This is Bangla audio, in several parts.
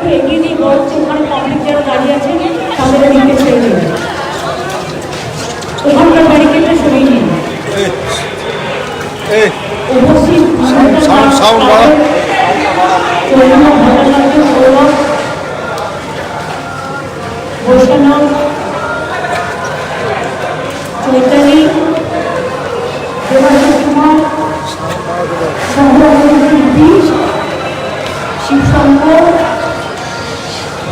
একটু এগিয়ে নিয়ে বড় ওখানে পাবলিক যারা দাঁড়িয়ে আছে তাদের দিকে ছেড়ে দেবে ওখানকার ব্যারিকেডটা সরিয়ে নিন। শিবশঙ্কর।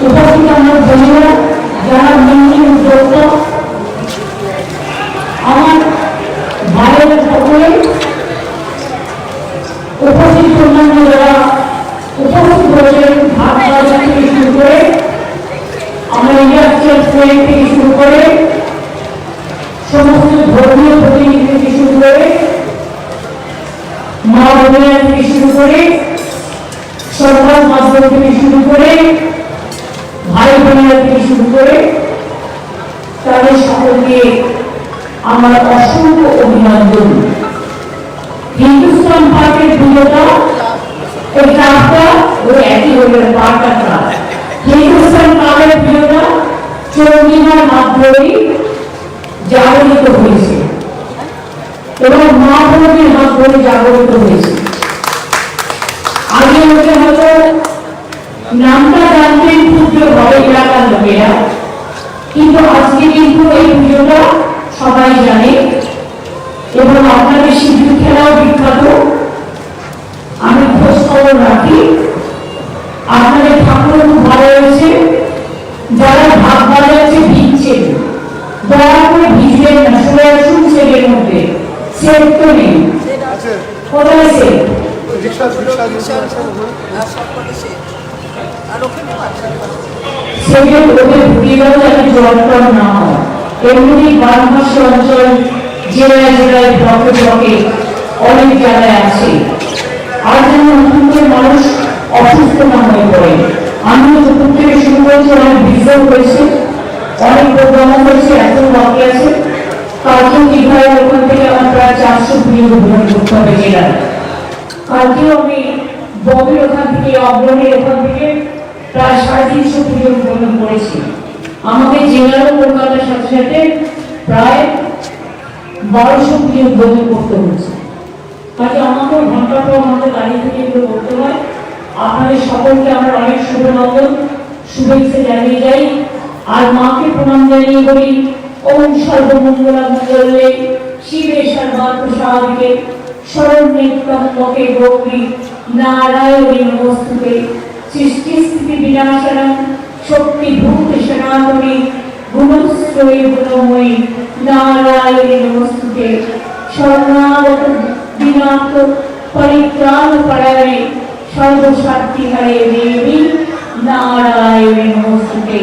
উপস্থিত আমার বোনেরা, যারা মিষ্টি উদ্যোক্তা, আমার ভাইয়ের সকলে, উপস্থিত অন্যান্য যারা উপস্থিত ভাত বাজার থেকে শুরু করে, আমরা ইন্ডাস্ট্রিয়াল ট্রেন থেকে শুরু করে, সমস্ত ধর্মীয় প্রতিনিধি থেকে শুরু করে, মা বোনেরা থেকে শুরু করে, সরকার মাধ্যম থেকে শুরু করে ভাই বোনেরা থেকে শুরু করে তাদের সকলকে আমার অসংখ্য অভিনন্দন। হিন্দুস্তান পার্কের পুজোটা এই ক্লাবটা ওই একই হলেন পার্কটা হিন্দুস্তান ক্লাবের পুজোটা চন্ডিমার মাধ্যমেই জাগরিত হয়েছে। এবং মা মাধ্যমে জাগরিত আজকে কিন্তু এই পুজোটা সবাই জানে। এবং আপনাদের সিঁদুর খেলাও বিখ্যাত। আমি খোঁজ খবর রাখি। আপনাদের ঠাকুর খুব ভালো হয়েছে যারা ভাগ বাজাচ্ছে ভিজছেন। দয়া করে ভিজবেন না সবাই শুনছেন এর মধ্যে। সেট তো নেই। কোথায় সেট? রিক্সা রিক্সা আর সবকটি শেষ আর ওখানে সেগুলো ওদের গেল যাতে জলটল না হয়। এমনি বারমাস অঞ্চল জেলায় জেলায় ব্লকে ব্লকে অনেক জায়গায় আছে। আর যেন নতুন করে মানুষ অসুস্থ না হয়ে পড়ে। আমিও চতুর্থ থেকে শুরু করেছি, অনেক বিজয় হয়েছে, অনেক প্রোগ্রাম হয়েছে, এখন বাকি আছে। কালকেও দীঘায় ওখান থেকে আমার প্রায় চারশো প্রিয় গ্রহণ করতে হবে জেলায় কালকেও আমি ববির ওখান থেকে, অগ্রণীর ওখান থেকে প্রায় সাড়ে তিনশো পুজো গ্রহণ করেছি আমাকে জেলারও কলকাতার সাথে সাথে প্রায় বারোশো পুজো গ্রহণ করতে হচ্ছে কাজে আমাকেও ঘণ্টা পর ঘণ্টা দাঁড়িয়ে থেকে এগুলো করতে হয়। আপনাদের সকলকে আমার অনেক শুভনন্দন, শুভেচ্ছা জানিয়ে যাই। আর মাকে প্রণাম জানিয়ে বলি, ওম সর্বমঙ্গলা মঙ্গলে শিবে সর্বাত্ম সাহায্যে শরণ্যেত্তম লোকে গৌরী নারায়ণী নমস্তুতে সৃষ্টি স্থিতি বিনাশনম, শক্তি ভূত সনাতনী, গুণশ্রয়ী গুণময়ী, নারায়ণী নমস্তুতে, শরণাগত দিনাত পরিত্রাণ পরায়ণে সর্বশক্তি হরে দেবী, নারায়ণী নমস্তুতে।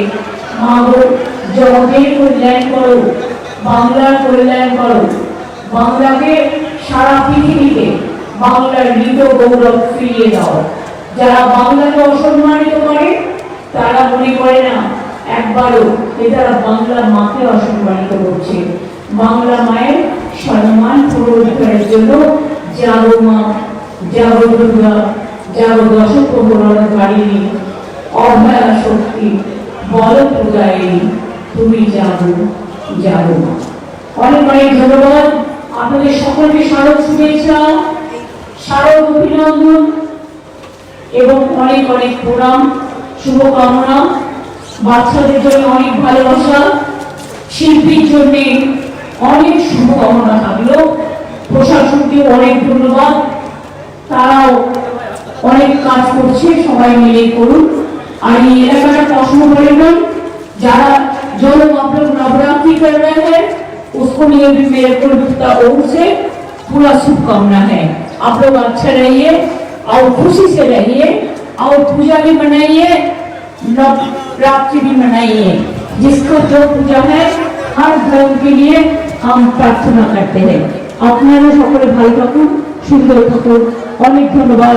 মাগো, জগতের কল্যাণ করো, বাংলার কল্যাণ করো, বাংলাকে সারা পৃথিবীতে বাংলার মৃত গৌরব ফিরিয়ে দাও। যারা বাংলাকে অসম্মানিত করে, তারা মনে করে না, একবারও যে তারা বাংলা মাকে অসম্মানিত করছে। বাংলা মায়ের সম্মান পুনরুদ্ধারের জন্য জাগো মা জাগো দুর্গা জাগো দশক প্রহরণকারিণী অভয়া শক্তি, বল প্রদায়িনী তুমি যাব যাব মা। অনেক অনেক ধন্যবাদ। আপনাদের সকলকে স্মারক শুভেচ্ছা, স্মারক অভিনন্দন। এবং অনেক অনেক প্রণাম শুভকামনা বাচ্চাদের জন্য অনেক ভালোবাসা শিল্পীর জন্য অনেক শুভকামনা থাকলো প্রশাসনকে অনেক ধন্যবাদ তারাও অনেক কাজ করছে সবাই মিলে করুন আর এই এলাকাটা কসমোপলিটন যারা जो लोग आप लोग नवरात्रि कर रहे हैं उसको लिए भी मेरे को ओर से पूरा शुभकामना है आप लोग अच्छा रहिए और खुशी से रहिए और पूजा भी मनाइए नवरात्रि भी मनाइए जिसको जो पूजा है हर धर्म के लिए हम प्रार्थना करते हैं আপনারা সকলে ভালো থাকুন সুন্দর থাকুন অনেক ধন্যবাদ